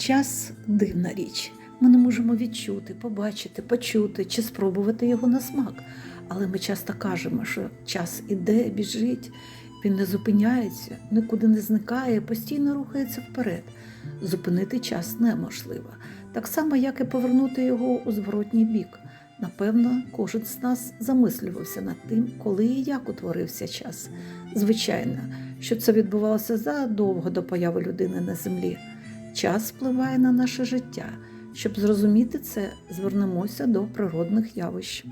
Час дивна річ. Ми не можемо відчути, побачити, почути чи спробувати його на смак. Але ми часто кажемо, що час іде, біжить, він не зупиняється, нікуди не зникає, постійно рухається вперед. Зупинити час неможливо. Так само, як і повернути його у зворотній бік. Напевно, кожен з нас замислювався над тим, коли і як утворився час. Звичайно, що це відбувалося задовго до появи людини на землі. Час впливає на наше життя. Щоб зрозуміти це, звернемося до природних явищ.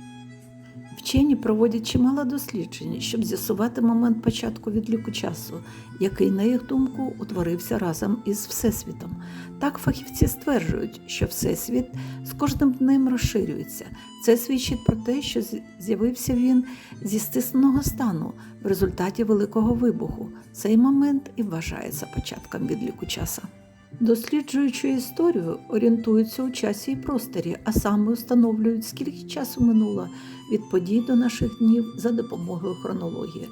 Вчені проводять чимало досліджень, щоб з'ясувати момент початку відліку часу, який, на їх думку, утворився разом із Всесвітом. Так фахівці стверджують, що Всесвіт з кожним днем розширюється. Це свідчить про те, що з'явився він зі стисненого стану в результаті великого вибуху. Цей момент і вважається початком відліку часу. Досліджуючи історію, орієнтуються у часі і просторі, а саме встановлюють, скільки часу минуло від подій до наших днів за допомогою хронології.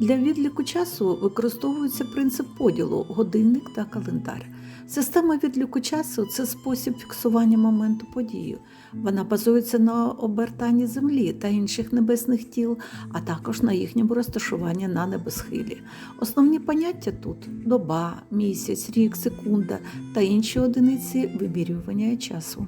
Для відліку часу використовується принцип поділу годинник та календар. Система відліку часу це спосіб фіксування моменту події. Вона базується на обертанні Землі та інших небесних тіл, а також на їхньому розташуванні на небосхилі. Основні поняття тут доба, місяць, рік, секунда та інші одиниці вимірювання часу.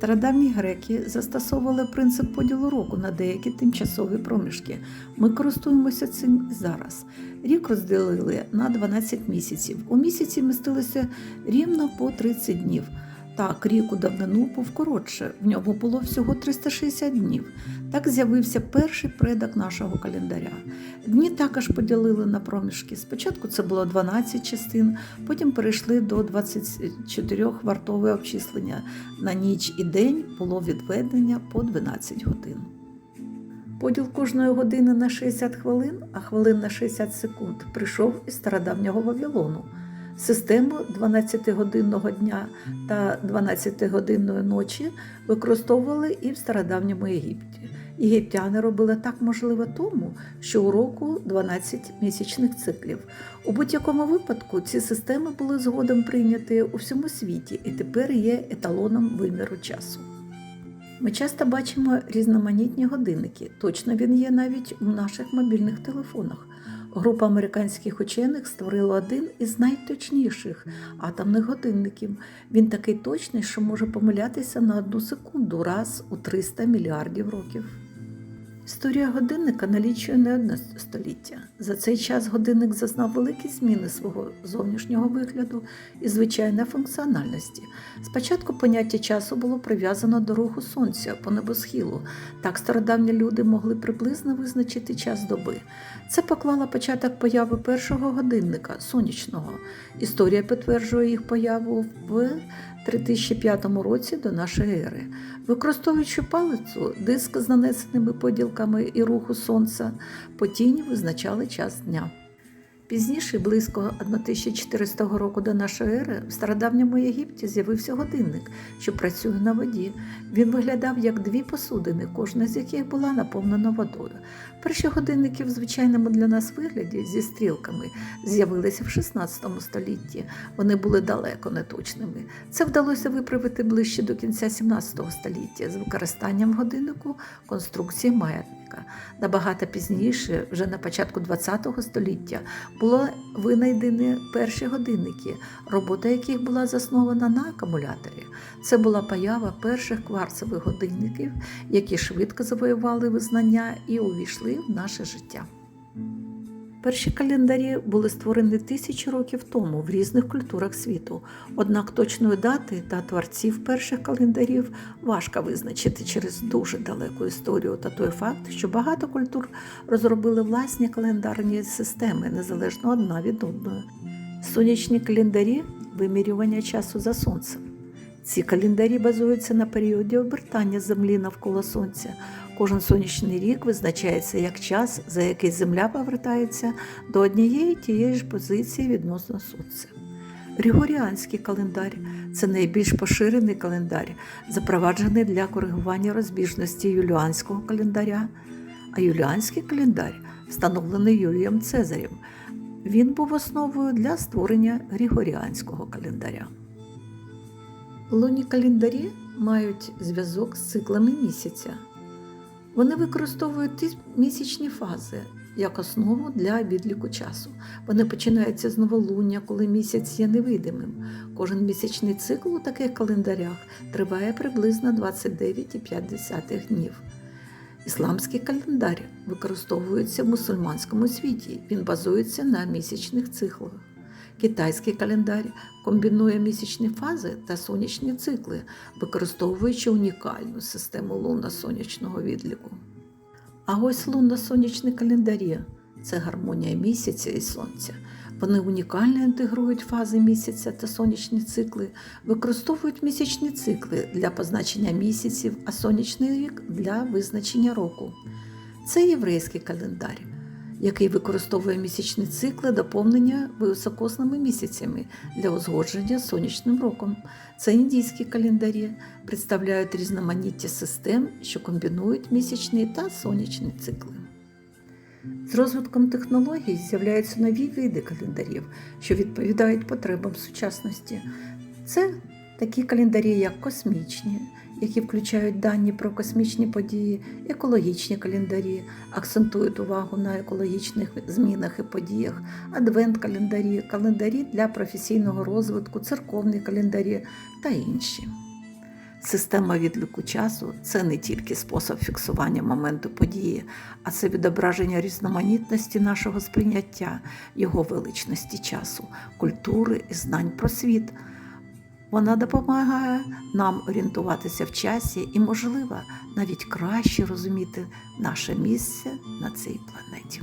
Стародавні греки застосовували принцип поділу року на деякі тимчасові проміжки. Ми користуємося цим зараз. Рік розділили на 12 місяців. У місяці містилося рівно по 30 днів. Так, рік у давнину був коротше, в ньому було всього 360 днів. Так з'явився перший предок нашого календаря. Дні також поділили на проміжки. Спочатку це було 12 частин, потім перейшли до 24 вартове обчислення. На ніч і день було відведення по 12 годин. Поділ кожної години на 60 хвилин, а хвилин на 60 секунд прийшов із стародавнього Вавилону. Систему 12-годинного дня та 12-годинної ночі використовували і в стародавньому Єгипті. Єгиптяни робили так можливо тому, що у року 12 місячних циклів. У будь-якому випадку ці системи були згодом прийняті у всьому світі і тепер є еталоном виміру часу. Ми часто бачимо різноманітні годинники. Точно він є навіть у наших мобільних телефонах. Група американських учених створила один із найточніших атомних годинників. Він такий точний, що може помилятися на одну секунду раз у 300 мільярдів років. Історія годинника налічує не одне століття. За цей час годинник зазнав великі зміни свого зовнішнього вигляду і звичайної функціональності. Спочатку поняття часу було прив'язано до руху сонця по небосхилу. Так стародавні люди могли приблизно визначити час доби. Це поклало початок появи першого годинника сонячного. Історія підтверджує їх появу в 3005 році до нашої ери. Використовуючи палицю, диск з нанесеними поділками і руху сонця, по тіні визначали час дня. Пізніше, близько 1400 року до нашої ери, в стародавньому Єгипті з'явився годинник, що працює на воді. Він виглядав як дві посудини, кожна з яких була наповнена водою. Перші годинники в звичайному для нас вигляді зі стрілками з'явилися в 16 столітті. Вони були далеко неточними. Це вдалося виправити ближче до кінця 17 століття з використанням годиннику конструкції маятника. Набагато пізніше, вже на початку 20 століття, було винайдені перші годинники, робота яких була заснована на акумуляторі. Це була поява перших кварцевих годинників, які швидко завоювали визнання і увійшли в наше життя. Перші календарі були створені тисячі років тому в різних культурах світу. Однак точної дати та творців перших календарів важко визначити через дуже далеку історію та той факт, що багато культур розробили власні календарні системи незалежно одна від одної. Сонячні календарі вимірювання часу за сонцем. Ці календарі базуються на періоді обертання Землі навколо Сонця. Кожен сонячний рік визначається як час, за який Земля повертається до однієї тієї ж позиції відносно Сонця. Григоріанський календар це найбільш поширений календар, запроваджений для коригування розбіжності юліанського календаря, а юліанський календар встановлений Юлієм Цезарем. Він був основою для створення Григоріанського календаря. Лунні календарі мають зв'язок з циклами місяця. Вони використовують місячні фази як основу для відліку часу. Вони починаються з новолуння, коли місяць є невидимим. Кожен місячний цикл у таких календарях триває приблизно 29,5 днів. Ісламський календар використовується в мусульманському світі. Він базується на місячних циклах. Китайський календар комбінує місячні фази та сонячні цикли, використовуючи унікальну систему лунно-сонячного відліку. А ось лунно-сонячні календарі це гармонія місяця і сонця. Вони унікально інтегрують фази місяця та сонячні цикли, використовують місячні цикли для позначення місяців, а сонячний рік для визначення року. Це єврейський календар, який використовує місячні цикли доповнення високосними місяцями для узгодження з сонячним роком. Це індійські календарі, представляють різноманіття систем, що комбінують місячні та сонячні цикли. З розвитком технологій з'являються нові види календарів, що відповідають потребам сучасності. Це такі календарі, як космічні, які включають дані про космічні події, екологічні календарі, акцентують увагу на екологічних змінах і подіях, адвент-календарі, календарі для професійного розвитку, церковні календарі та інші. Система відліку часу це не тільки спосіб фіксування моменту події, а це відображення різноманітності нашого сприйняття, його величності часу, культури і знань про світ. Вона допомагає нам орієнтуватися в часі і, можливо, навіть краще розуміти наше місце на цій планеті.